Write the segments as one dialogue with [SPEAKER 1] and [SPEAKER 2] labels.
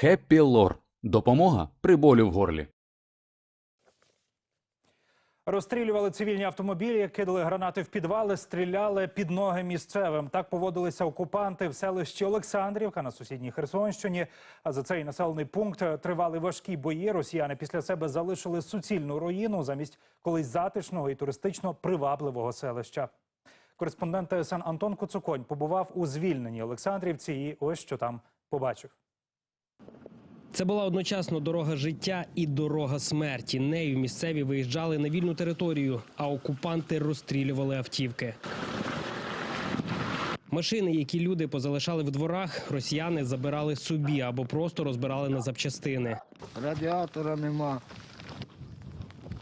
[SPEAKER 1] Хеппі Лор. Допомога при болю в горлі.
[SPEAKER 2] Розстрілювали цивільні автомобілі, кидали гранати в підвали, стріляли під ноги місцевим. Так поводилися окупанти в селищі Олександрівка на сусідній Херсонщині. А за цей населений пункт тривали важкі бої. Росіяни після себе залишили суцільну руїну замість колись затишного і туристично привабливого селища. Кореспондент ТСН Антон Коцуконь побував у звільненій Олександрівці і ось що там побачив.
[SPEAKER 3] Це була одночасно дорога життя і дорога смерті. Нею місцеві виїжджали на вільну територію, а окупанти розстрілювали автівки. Машини, які люди позалишали в дворах, росіяни забирали собі або просто розбирали на запчастини.
[SPEAKER 4] Радіатора нема,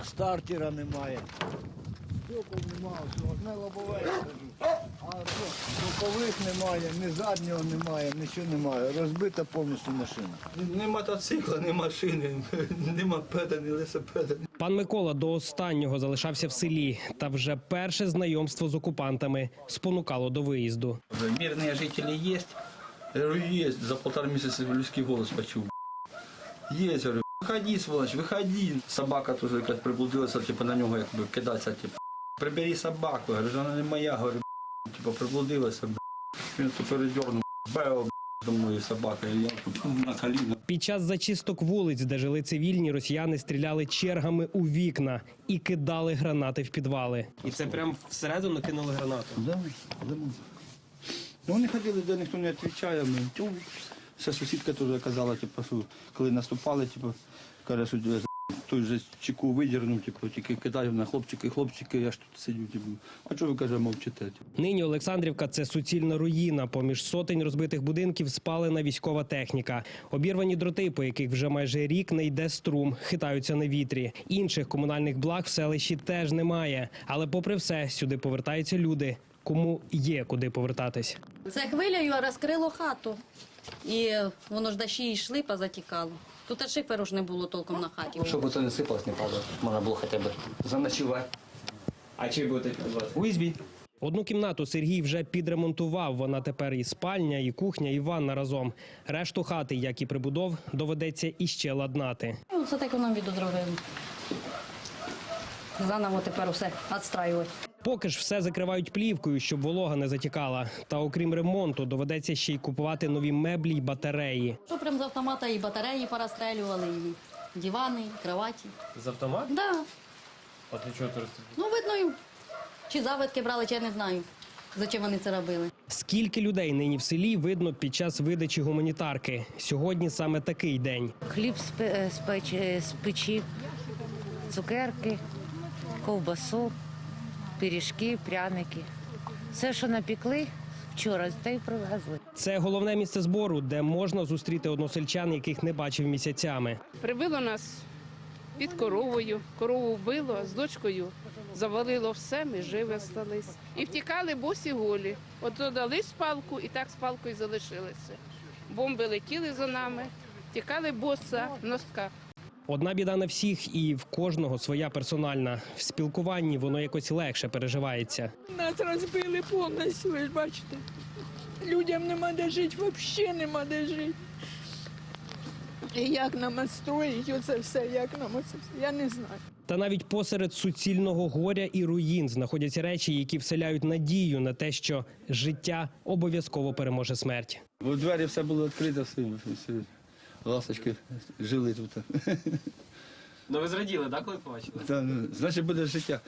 [SPEAKER 4] стартера немає. Стекол немає, все, одне лобове я кажу. А що, бокових немає, ні заднього немає, нічого немає. Розбита повністю машина.
[SPEAKER 5] Ні мотоцикла, ні машини, ні мопеда, ні велосипеда.
[SPEAKER 3] Пан Микола до останнього залишався в селі, та вже перше знайомство з окупантами спонукало до виїзду.
[SPEAKER 5] Мирные жители есть? Я говорю, есть. За полтора месяца людский голос почув. Есть, говорю, выходи, сволочь, выходи. Собака тоже якась приблудилася, типу, на нього якби кидатися, типу. Прибери собаку, говорю, вона не моя, говорю, типу, приблудилася, б***. Він тут передернув, бео, б***, до мною собака, і я тут на коліна.
[SPEAKER 3] Під час зачисток вулиць, де жили цивільні, росіяни стріляли чергами у вікна і кидали гранати в підвали. І це прямо всередину кинули гранату.
[SPEAKER 5] Да, да. Ну, вони ходили, де ніхто не відповідає. Ми, тю. Вся сусідка теж казала, типу, що коли наступали, типу, каже, що той же чеку видірнув, типу, тільки кидаю на хлопчики, хлопчики, я ж тут сидю, типу. А чого ви каже, мовчите? Типу?
[SPEAKER 3] Нині Олександрівка це суцільна руїна. Поміж сотень розбитих будинків спалена військова техніка. Обірвані дроти, по яких вже майже рік не йде струм, хитаються на вітрі. Інших комунальних благ в селищі теж немає. Але, попри все, сюди повертаються люди. Кому є куди повертатись.
[SPEAKER 6] Це хвилею розкрило хату. І воно ж дощі йшли, позатікало. Тут аж шиферу ж не було толком на хаті.
[SPEAKER 7] Щоб це не сипалось, не падало. Можна було хоча б заночувати. А чи будете? У ізбі.
[SPEAKER 3] Одну кімнату Сергій вже підремонтував. Вона тепер і спальня, і кухня, і ванна разом. Решту хати, як і прибудов, доведеться іще ладнати.
[SPEAKER 6] Ну, Це так нам віду зробили. Заново тепер усе відстраювати.
[SPEAKER 3] Поки ж все закривають плівкою, щоб волога не затікала. Та окрім ремонту, доведеться ще й купувати нові меблі й батареї.
[SPEAKER 6] Що прям з автомата і батареї порозстрелювали, і дивани, і кроваті.
[SPEAKER 3] З автомату?
[SPEAKER 6] Да.
[SPEAKER 3] А для чого ти
[SPEAKER 6] Ну, видно, чи завитки брали, чи я не знаю. Зачем вони це робили?
[SPEAKER 3] Скільки людей нині в селі видно під час видачі гуманітарки. Сьогодні саме такий день.
[SPEAKER 8] хліб з, пе- з, печ- з печі, цукерки, ковбасу, пиріжки, пряники. Все, що напікли вчора, те й привезли.
[SPEAKER 3] Це головне місце збору, де можна зустріти односельчан, яких не бачив місяцями.
[SPEAKER 9] Прибило нас під коровою, корову вбило, а з дочкою завалило все, ми живі остались. І втікали босі голі. От додали спалку і так з палкою залишилися. Бомби летіли за нами, втікали боса в носках.
[SPEAKER 3] Одна біда на всіх, і в кожного своя персональна. В спілкуванні воно якось легше переживається.
[SPEAKER 10] Нас розбили повністю, ви ж бачите. Людям нема де жити, взагалі нема де жити. І як нам строїть оце все, як нам оце все, я не знаю.
[SPEAKER 3] Та навіть посеред суцільного горя і руїн знаходяться речі, які вселяють надію на те, що життя обов'язково переможе смерть.
[SPEAKER 5] Бо двері все було відкрите, все, все. Ласочки жили тут.
[SPEAKER 3] Ну ви зраділи, так, коли побачили?
[SPEAKER 5] Та, ну, значить буде життя.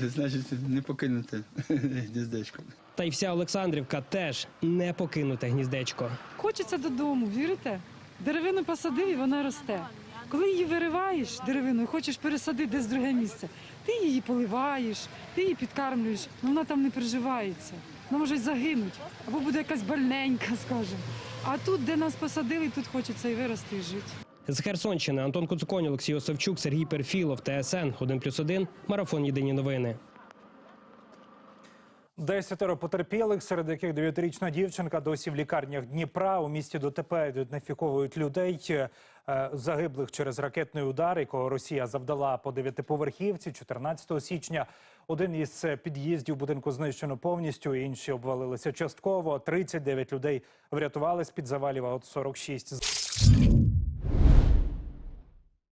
[SPEAKER 5] Значить, не покинути гніздечко.
[SPEAKER 3] Та й вся Олександрівка теж не покинуте гніздечко.
[SPEAKER 10] Хочеться додому, вірите? Деревину посадив і вона росте. Коли її вириваєш деревину і хочеш пересадити десь в друге місце, ти її поливаєш, ти її підкармлюєш, але вона там не приживається. Вона може й загинути, або буде якась больненька, скажімо. А тут, де нас посадили, тут хочеться і вирости, і жити.
[SPEAKER 3] З Херсонщини Антон Куцуконь, Олексій Осавчук, Сергій Перфілов, ТСН 1+,1, Марафон Єдині новини.
[SPEAKER 2] Десятеро потерпілих, серед яких дев'ятирічна дівчинка досі в лікарнях Дніпра. У місті дотепер ідентифіковують людей е, загиблих через ракетний удар, якого Росія завдала по дев'ятиповерхівці 14 січня. Один із е, під'їздів будинку знищено повністю, інші обвалилися частково. 39 людей врятували з під завалів, а от 46